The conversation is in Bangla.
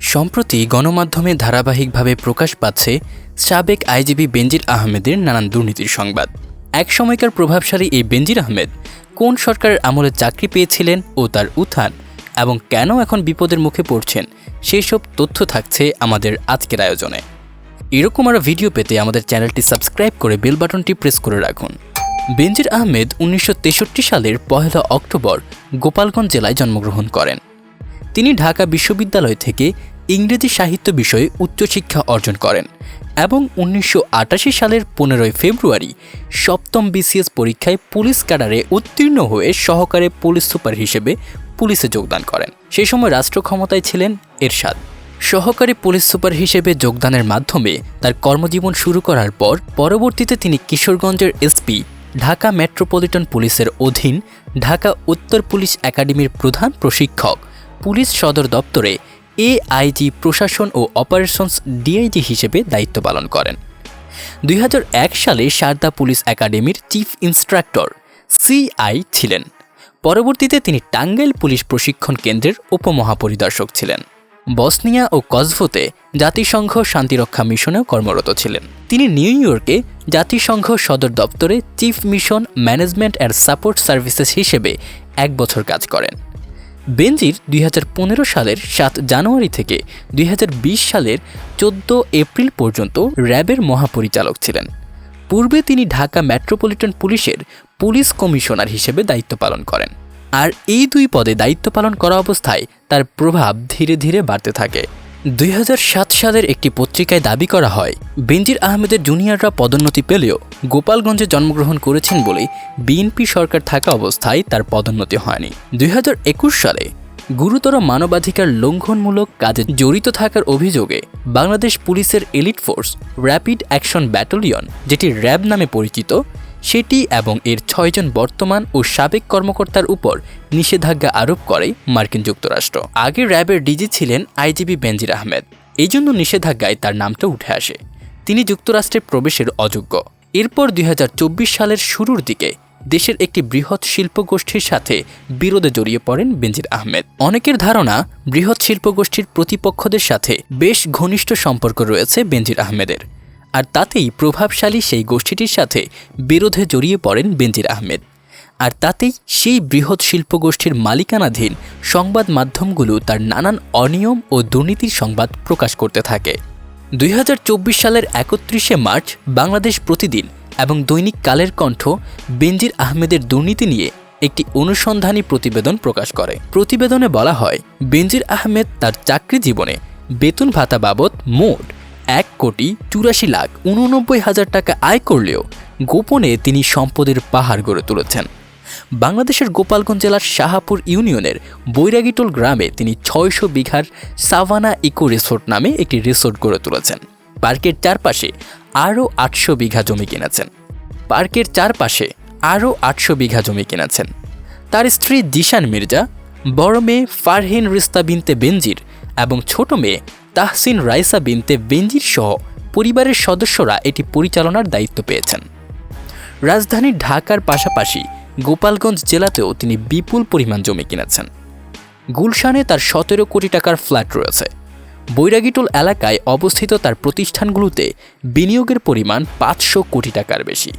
সম্প্রতি গণমাধ্যমে ধারাবাহিকভাবে প্রকাশ পাচ্ছে সাবেক আইজিবি বেনজির আহমেদের নানান দুর্নীতির সংবাদ। এক সময়কার প্রভাবশালী এই বেনজির আহমেদ কোন সরকারের আমলে চাকরি পেয়েছিলেন ও তার উত্থান এবং কেন এখন বিপদের মুখে পড়ছেন সেই সব তথ্য থাকছে আমাদের আজকের আয়োজনে। এরকম আরও ভিডিও পেতে আমাদের চ্যানেলটি সাবস্ক্রাইব করে বেল বাটনটি প্রেস করে রাখুন। বেনজির আহমেদ উনিশশো তেষট্টি সালের পহেলা অক্টোবর গোপালগঞ্জ জেলায় জন্মগ্রহণ করেন। তিনি ঢাকা বিশ্ববিদ্যালয় থেকে ইংরেজি সাহিত্য বিষয়ে উচ্চশিক্ষা অর্জন করেন এবং উনিশশো আটাশি সালের পনেরোই ফেব্রুয়ারি সপ্তম বিসিএস পরীক্ষায় পুলিশ ক্যাডারে উত্তীর্ণ হয়ে সহকারে পুলিশ সুপার হিসেবে পুলিশে যোগদান করেন। সেই সময় রাষ্ট্র ক্ষমতায় ছিলেন এরশাদ। সহকারী পুলিশ সুপার হিসেবে যোগদানের মাধ্যমে তার কর্মজীবন শুরু করার পর পরবর্তীতে তিনি কিশোরগঞ্জের এসপি, ঢাকা মেট্রোপলিটন পুলিশের অধীন ঢাকা উত্তর পুলিশ একাডেমির প্রধান প্রশিক্ষক পুলিশ সদর দপ্তরে এআইজি প্রশাসন ও অপারেশনস ডিআইজি হিসেবে দায়িত্ব পালন করেন। দুই হাজার এক সালে সারদা পুলিশ একাডেমির চিফ ইন্সট্রাক্টর সিআই ছিলেন। পরবর্তীতে তিনি টাঙ্গাইল পুলিশ প্রশিক্ষণ কেন্দ্রের উপমহাপরিদর্শক ছিলেন। বসনিয়া ও কসভোতে জাতিসংঘ শান্তিরক্ষা মিশনেও কর্মরত ছিলেন। তিনি নিউ ইয়র্কে জাতিসংঘ সদর দপ্তরে chief mission management and support services হিসেবে এক বছর কাজ করেন। বেনজির দুই হাজার পনেরো সালের সাত জানুয়ারি থেকে দুই হাজার বিশ সালের চোদ্দ এপ্রিল পর্যন্ত র্যাবের মহাপরিচালক ছিলেন। পূর্বে তিনি ঢাকা মেট্রোপলিটন পুলিশের পুলিশ কমিশনার হিসেবে দায়িত্ব পালন করেন। আর এই দুই পদে দায়িত্ব পালন করা অবস্থায় তার প্রভাব ধীরে ধীরে বাড়তে থাকে। দুই হাজার সাত সালের একটি পত্রিকায় দাবি করা হয়, বেনজির আহমেদের জুনিয়ররা পদোন্নতি পেলেও গোপালগঞ্জে জন্মগ্রহণ করেছেন বলে বিএনপি সরকার থাকা অবস্থায় তার পদোন্নতি হয়নি। দুই হাজার একুশ সালে গুরুতর মানবাধিকার লঙ্ঘনমূলক কাজে জড়িত থাকার অভিযোগে বাংলাদেশ পুলিশের elite force rapid action battalion, যেটি র্যাব নামে পরিচিত, সেটি এবং এর ছয়জন বর্তমান ও সাবেক কর্মকর্তার উপর নিষেধাজ্ঞা আরোপ করে মার্কিন যুক্তরাষ্ট্র। আগে র্যাবের ডিজি ছিলেন আইজিবি বেনজির আহমেদ। এই জন্য নিষেধাজ্ঞায় তার নামটা উঠে আসে। তিনি যুক্তরাষ্ট্রে প্রবেশের অযোগ্য। এরপর দুই হাজার চব্বিশ সালের শুরুর দিকে দেশের একটি বৃহৎ শিল্পগোষ্ঠীর সাথে বিরোধে জড়িয়ে পড়েন বেনজির আহমেদ। অনেকের ধারণা, বৃহৎ শিল্পগোষ্ঠীর প্রতিপক্ষদের সাথে বেশ ঘনিষ্ঠ সম্পর্ক রয়েছে বেনজির আহমেদের। আর তাতেই প্রভাবশালী সেই গোষ্ঠীটির সাথে বিরোধে জড়িয়ে পড়েন বেনজির আহমেদ। আর তাতেই সেই বৃহৎ শিল্পগোষ্ঠীর মালিকানাধীন সংবাদ মাধ্যমগুলো তার নানান অনিয়ম ও দুর্নীতির সংবাদ প্রকাশ করতে থাকে। দুই হাজার চব্বিশ সালের একত্রিশে মার্চ বাংলাদেশ প্রতিদিন এবং দৈনিক কালের কণ্ঠ বেনজির আহমেদের দুর্নীতি নিয়ে একটি অনুসন্ধানী প্রতিবেদন প্রকাশ করে। প্রতিবেদনে বলা হয়, বেনজির আহমেদ তার চাকরি জীবনে বেতন ভাতা বাবদ মোট এক কোটি চুরাশি লাখ উননব্বই হাজার টাকা আয় করলেও গোপনে তিনি সম্পদের পাহাড় গড়ে তুলেছেন। বাংলাদেশের গোপালগঞ্জ জেলার শাহাপুর ইউনিয়নের বৈরাগীটোল গ্রামে তিনি ছয়শো বিঘার সাভানা ইকো রিসোর্ট নামে একটি রিসোর্ট গড়ে তুলেছেন। পার্কের চারপাশে আরও আটশো বিঘা জমি কিনেছেন। পার্কের চারপাশে আরও আটশো বিঘা জমি কিনেছেন। তার স্ত্রী দিশান মির্জা, বড় মেয়ে ফারহিন রিস্তা বিনতে বেনজির এবং ছোট মেয়ে তাহসিন রাইসা বিনতে বেনজির সহ পরিবারের সদস্যরা এটি পরিচালনার দায়িত্ব পেয়েছেন। রাজধানী ঢাকার পাশাপাশি গোপালগঞ্জ জেলাতেও তিনি বিপুল পরিমাণ জমি কিনেছেন। গুলশানে তার সতেরো কোটি টাকার ফ্ল্যাট রয়েছে। বৈরাগীটোল এলাকায় অবস্থিত তার প্রতিষ্ঠানগুলোতে বিনিয়োগের পরিমাণ পাঁচশো কোটি টাকার বেশি।